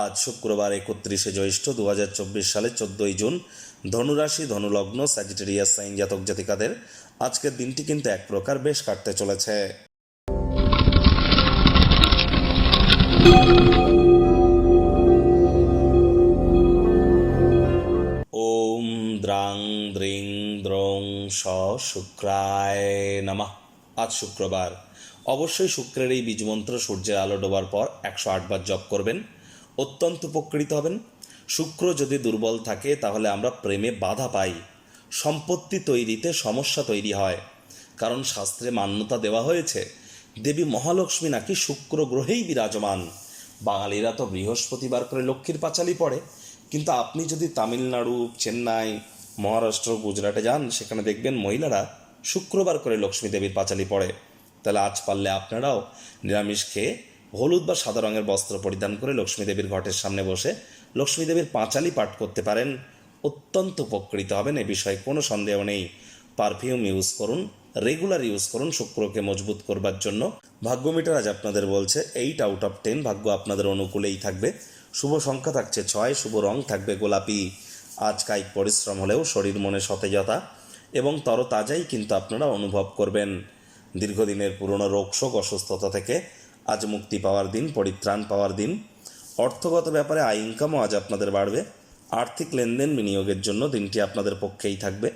আজ শুক্রবার একত্রিশে জ্যৈষ্ঠ দু হাজার চব্বিশ সালে চোদ্দোই জুন ধনুরাশি, ধনুলগ্ন স্যাজিটেরিয়াস সাইন জাতক জাতিকাদের আজকের দিনটি কিন্তু এক প্রকার বেশ কাটতে চলেছে। ওম দ্রাং দ্রিং দ্রং স শুক্রায় নমঃ। আজ শুক্রবার। অবশ্যই শুক্রের এই বীজমন্ত্র সূর্যের আলো ডোবার পর একশো আটবার জপ করবেন। অত্যন্ত উপকৃত হবেন। শুক্র যদি দুর্বল থাকে, তাহলে আমরা প্রেমে বাধা পাই। সম্পত্তি তৈরিতে সমস্যা তৈরি হয়। কারণ শাস্ত্রে মান্যতা দেওয়া হয়েছে, দেবী মহালক্ষ্মী নাকি শুক্র গ্রহেই বিরাজমান। বাঙালিরা তো বৃহস্পতিবার করে লক্ষ্মীর পাঁচালি পড়ে। কিন্তু আপনি যদি তামিলনাড়ু, চেন্নাই, মহারাষ্ট্র, গুজরাটে যান, সেখানে দেখবেন মহিলারা শুক্রবার করে লক্ষ্মী দেবীর পাঁচালি পড়ে। তাহলে আজ পারলে আপনারাও নিরামিষ খেয়ে হলুদ বা সাদা রঙের বস্ত্র পরিধান করে লক্ষ্মী দেবীর ঘটের সামনে বসে লক্ষ্মী দেবীর পাঁচালি পাঠ করতে পারেন। অত্যন্ত উপকৃত হবেন, এ বিষয়ে কোনো সন্দেহ নেই। পারফিউম ইউজ করুন, রেগুলার ইউজ করুন, শুক্রকে মজবুত করবার জন্য। ভাগ্য মিটার আজ আপনাদের বলছে এইট আউট অফ টেন ভাগ্য আপনাদের অনুকূলেই থাকবে। শুভ সংখ্যা থাকছে ছয়, শুভ রং থাকবে গোলাপি। আজ কায়িক পরিশ্রম হলেও শরীর মনে সতেজতা এবং তরতাজাই কিন্তু আপনারা অনুভব করবেন। দীর্ঘদিনের পুরনো রোগশোক অসুস্থতা থেকে আজ মুক্তি পাওয়ার দিন, পরিত্রাণ পাওয়ার দিন। অর্থগত ব্যাপারে আয় ইনকামও আজ আপনাদের বাড়বে। আর্থিক লেনদেন বিনিয়োগের জন্য দিনটি আপনাদের পক্ষেই থাকবে।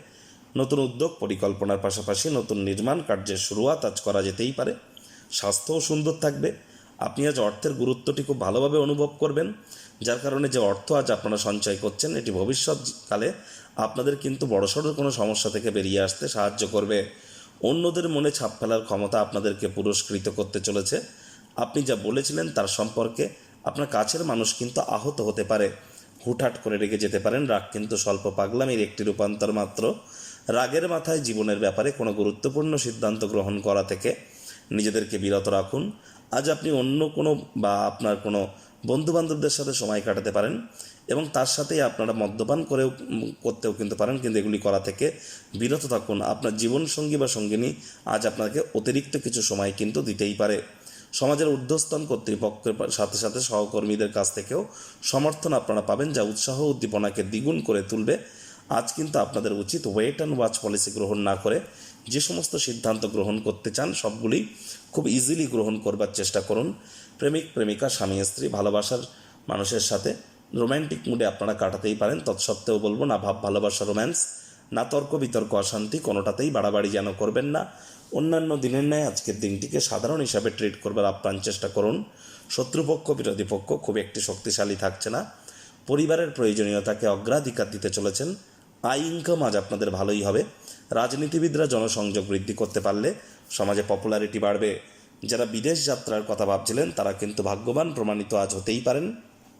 নতুন উদ্যোগ, পরিকল্পনার পাশাপাশি নতুন নির্মাণ কার্যের শুরুয়াত আজ করা যেতেই পারে। স্বাস্থ্যও সুন্দর থাকবে। আপনি আজ অর্থের গুরুত্বটি খুব ভালোভাবে অনুভব করবেন, যার কারণে যে অর্থ আজ আপনারা সঞ্চয় করছেন, এটি ভবিষ্যৎকালে আপনাদের কিন্তু বড়সড় কোনো সমস্যা থেকে বেরিয়ে আসতে সাহায্য করবে। অন্যদের মনে ছাপ ফেলার ক্ষমতা আপনাদেরকে পুরস্কৃত করতে চলেছে। আপনি যা বলেছিলেন তার সম্পর্কে আপনার কাছের মানুষ কিন্তু আহত হতে পারে। হুটহাট করে রেগে যেতে পারেন। রাগ কিন্তু স্বল্প পাগলামির একটি রূপান্তর মাত্র। রাগের মাথায় জীবনের ব্যাপারে কোনো গুরুত্বপূর্ণ সিদ্ধান্ত গ্রহণ করা থেকে নিজেদেরকে বিরত রাখুন। আজ আপনি অন্য কোনো বা আপনার কোনো বন্ধু বান্ধবদের সাথে সময় কাটাতে পারেন এবং তার সাথেই আপনারা মদ্যপান করেও করতেও কিন্তু পারেন, কিন্তু এগুলি করা থেকে বিরত থাকুন। আপনার জীবনসঙ্গী বা সঙ্গিনী আজ আপনাকে অতিরিক্ত কিছু সময় কিন্তু দিতেই পারে। সমাজের ঊর্ধ্বস্তন কর্তৃপক্ষের সাথে সাথে সহকর্মীদের কাছ থেকেও সমর্থন আপনারা পাবেন, যা উৎসাহ উদ্দীপনাকে দ্বিগুণ করে তুলবে। আজ কিন্তু আপনাদের উচিত ওয়েট অ্যান্ড ওয়াচ পলিসি গ্রহণ না করে যে সমস্ত সিদ্ধান্ত গ্রহণ করতে চান, সবগুলি খুব ইজিলি গ্রহণ করবার চেষ্টা করুন। প্রেমিক, প্রেমিকা, স্বামী, স্ত্রী, ভালোবাসার মানুষের সাথে রোম্যান্টিক মুডে আপনারা কাটাতেই পারেন। তৎসত্ত্বেও বলব না ভাব ভালোবাসা রোম্যান্স না তর্ক বিতর্ক, অশান্তি কোনোটাতেই বাড়াবাড়ি যেন করবেন না। অন্যান্য দিনের ন্যায় আজকের দিনটিকে সাধারণ হিসাবে ট্রিট করবার আপ্রাণ চেষ্টা করুন। শত্রুপক্ষ, বিরোধী পক্ষ খুব একটি শক্তিশালী থাকছে না। পরিবারের প্রয়োজনীয়তাকে অগ্রাধিকার দিতে চলেছেন। আয় ইনকাম আজ আপনাদের ভালোই হবে। রাজনীতিবিদরা জনসংযোগ বৃদ্ধি করতে পারলে সমাজে পপুলারিটি বাড়বে। যারা বিদেশ যাত্রার কথা ভাবছিলেন, তারা কিন্তু ভাগ্যবান প্রমাণিত আজ হতেই পারেন।